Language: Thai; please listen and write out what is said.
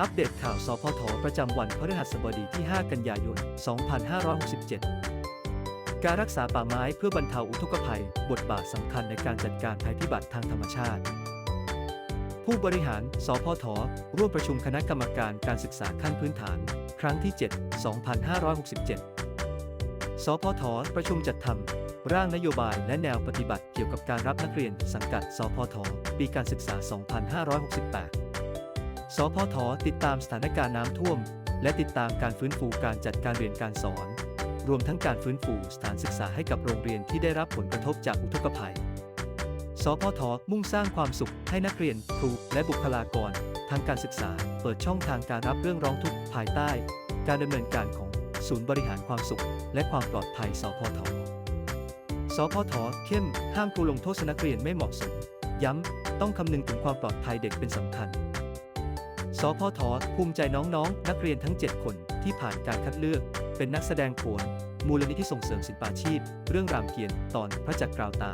อัปเดตข่าวสพทประจำวันพฤหัสบดีที่ 5 กันยายน 2567 การรักษาป่าไม้เพื่อบรรเทาอุทกภัย บทบาทสำคัญในการจัดการภัยพิบัติทางธรรมชาติ ผู้บริหาร สพท ร่วมประชุมคณะกรรมการการศึกษาขั้นพื้นฐาน ครั้งที่ 7 2567 สพท ประชุมจัดทำร่างนโยบายและแนวปฏิบัติเกี่ยวกับการรับนักเรียนสังกัด สพท ปีการศึกษา 2568 สพทติดตามสถานการณ์น้ำท่วม และติดตามการฟื้นฟูการจัดการเรียนการสอน รวมทั้งการฟื้นฟูสถานศึกษาให้กับโรงเรียนที่ได้รับผลกระทบจากอุทกภัย สพทมุ่งสร้างความสุขให้นักเรียน ครู และบุคลากร ทางการศึกษา เปิดช่องทางการรับเรื่องร้องทุกข์ภายใต้ การดำเนินการของศูนย์บริหารความสุข และความปลอดภัย สพท สพท เข้ม ห้ามครูลงโทษนักเรียนไม่เหมาะสม ย้ำ ต้องคำนึงถึงความปลอดภัยเด็กเป็นสำคัญ พทภูมิใจน้องๆนักเรียนทั้ง 7 คนที่ผ่านการคัดเลือก เป็นนักแสดงโขนมูลนิธิส่งเสริมศิลปาชีพ เรื่องรามเกียรติ์ตอนพระจักรกราวตา